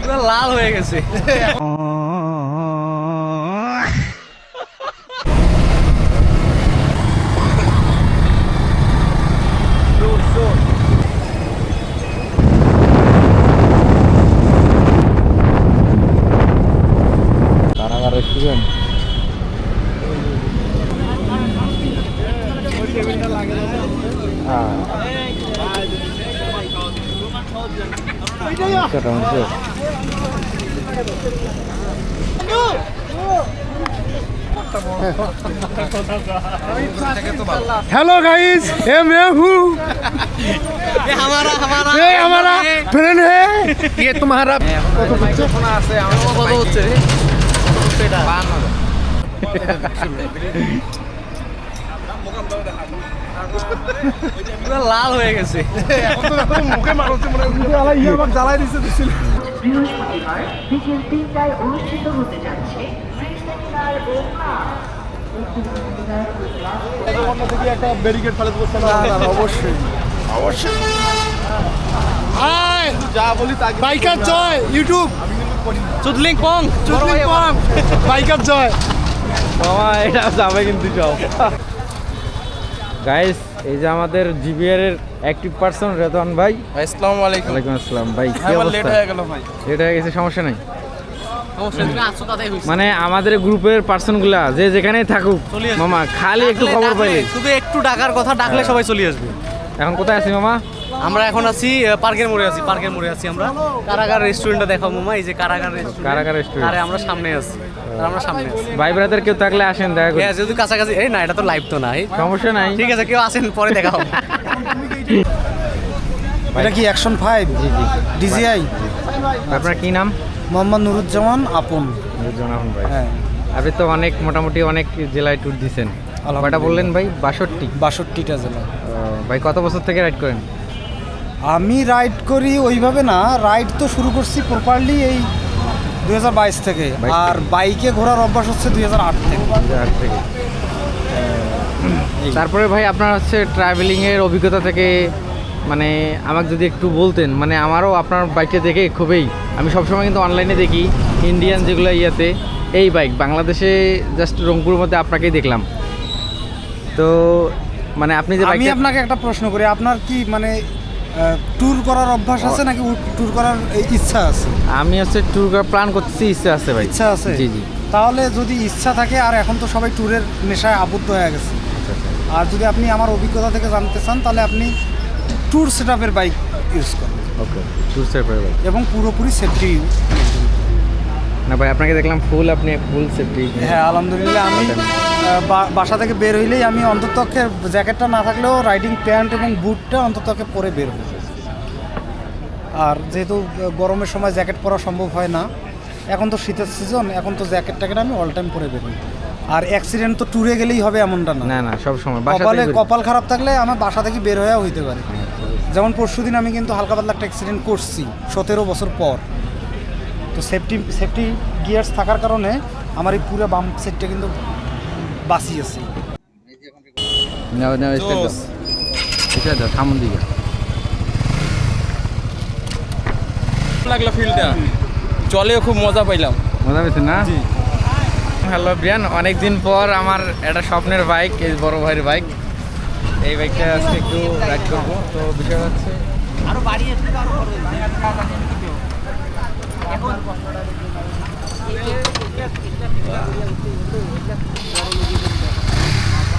পুরো লাল হয়ে গেছে। কারাগার রেস্টুরেন্ট সেটা হচ্ছে हेलो गाइस ये मैं हूँ ये हमारा हमारा ये हमारा फ्रेंड है ये तुम्हारा লাল হয়ে গেছে। মুখে মারছে মনে হয় ইয়ে আমাকে জ্বালাই দিছে দিছিল বৃহস্পতিবার বিকেল তিনটায় অনুষ্ঠিত হতে যাচ্ছে অবশ্যই অবশ্যই আয় যা বলি জয়। ইউটিউব চুদলিং পং চুদলিং জয় এটা যাবে কিন্তু সব গাইস এই যে আমাদের জিবিআর এর অ্যাক্টিভ পারসন রেতন ভাই। আসসালামু আলাইকুম। ওয়ালাইকুম আসসালাম। ভাই কি অবস্থা? লেট হয়ে গেল ভাই। লেট হয়ে গেছে সমস্যা নাই? মানে আমাদের গ্রুপের পার্সনগুলা যে যেখানেই থাকুক মামা খালি একটু খবর পাইলে। শুধু একটু ডাকার কথা ডাকলে সবাই চলে আসবে। এখন কোথায় আছি মামা? আমরা এখন আছি পার্কের মোড়ে আছি পার্কের মোড়ে আছি আমরা। কারাগার রেস্টুরেন্টটা দেখাও মামা এই যে কারাগার রেস্টুরেন্ট কারাগার রেস্টুরেন্ট আরে আমরা সামনে আছি। আমরা সামনে ভাই ব্রাদার কেউ থাকলে আসেন দেখা করি হ্যাঁ যেহেতু কাছাকাছি এই না এটা তো লাইভ তো না এই সমস্যা নাই। ঠিক আছে কেউ আসেন পরে দেখা হবে। এটা কি action five G G. DGI আপনার কি নাম? মোহাম্মদ নুরুজ্জামান আপন। জানাবেন ভাই। হ্যাঁ। আপনি তো অনেক মোটামুটি অনেক জেলায় ট্যুর দিছেন। আলহামদুলিল্লাহ। কয়টা বললেন ভাই? বাষট্টি। বাষট্টিটা জেলা। ভাই কত বছর থেকে রাইড করেন? আমি রাইড করি ওইভাবে না রাইড তো শুরু করছি প্রপারলি এই দু হাজার বাইশ থেকে। আর বাইকে ঘোরার অভ্যাস হচ্ছে দু হাজার আট থেকে। থেকে। তারপরে ভাই আপনার হচ্ছে ট্রাভেলিংয়ের অভিজ্ঞতা থেকে মানে আমাকে যদি একটু বলতেন মানে আমারও আপনার বাইকটা দেখে খুবই আমি সবসময় কিন্তু অনলাইনে দেখি ইন্ডিয়ান যেগুলো ইয়াতে এই বাইক বাংলাদেশে জাস্ট রংপুরের মধ্যে আপনাকেই দেখলাম। তো মানে আপনি যে আমি আপনাকে একটা প্রশ্ন করি আপনার কি মানে ট্যুর করার অভ্যাস আছে নাকি ট্যুর করার ইচ্ছা আছে? আমি হচ্ছে ট্যুর করার প্ল্যান করতেছি ইচ্ছা আছে ভাই। ইচ্ছা আছে? জি জি। তাহলে যদি ইচ্ছা থাকে আর এখন তো সবাই ট্যুরের নেশায় আবদ্ধ হয়ে গেছে। আর যদি আপনি আমার অভিজ্ঞতা থেকে জানতে চান তাহলে আপনি ট্যুর সেট আপের বাইক ইউজ করেন। ওকে ট্যুর সেপার ভাই এবং পুরোপুরি সেফটি না ভাই আপনাকে দেখলাম ফুল আপনি ফুল সেফটি হ্যাঁ আলহামদুলিল্লাহ আমি বাসা থেকে বের হইলেই আমি অন্ততপক্ষে জ্যাকেটটা না থাকলেও রাইডিং প্যান্ট এবং বুটটা অন্ততপক্ষে পরে বের হই আর যেহেতু গরমের সময় জ্যাকেট পরা সম্ভব হয় না এখন তো শীতের সিজন এখন তো জ্যাকেট ট্যাকেট আমি অল টাইম পরে বের হই। আর অ্যাক্সিডেন্ট তো ট্যুরে গেলেই হবে এমনটা না। না না সব সময় কপালে কপাল খারাপ থাকলে আমার বাসা থেকে বের হয়েও হইতে পারে। যেমন পরশু দিন আমি কিন্তু হালকা পাতলা একটা অ্যাক্সিডেন্ট করছি সতেরো বছর পর। তো সেফটি সেফটি গিয়ার্স থাকার কারণে আমার এই পুরো বাম সেটটা কিন্তু বাঁচিয়েছে নাও নাও স্টেপ দাও। এটা দাও থামুন দিকে। লাগল ফিল্ডটা। চলেও খুব মজা পাইলাম। মজা পেয়েছেন না? Hello Brian. অনেকদিন পর আমার একটা স্বপ্নের বাইক এই বড় ভাইয়ের বাইক। এই বাইকটা আজকে একটু রাইড করব। তো বিষয় হচ্ছে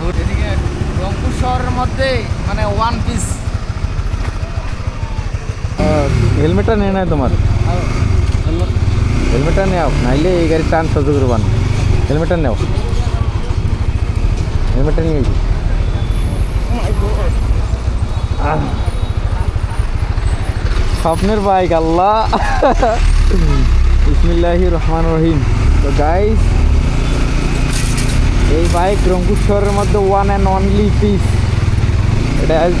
রংপুর শহরের মানে ওয়ান পিস হেলমেটটা নিয়ে নেয় তোমার? হেলমেটটা নেও, নাইলে এই গাড়ি টান সহ্য করবান হেলমেটটা নেও। হেলমেটটা নিয়ে স্বপ্নের বাইক আল্লাহ। বিসমিল্লাহি রহমান রহিম। তো গাইস এই বাইক রংপুর শহরের মধ্যে ওয়ান অ্যান্ড অনলি পিস এটা আজ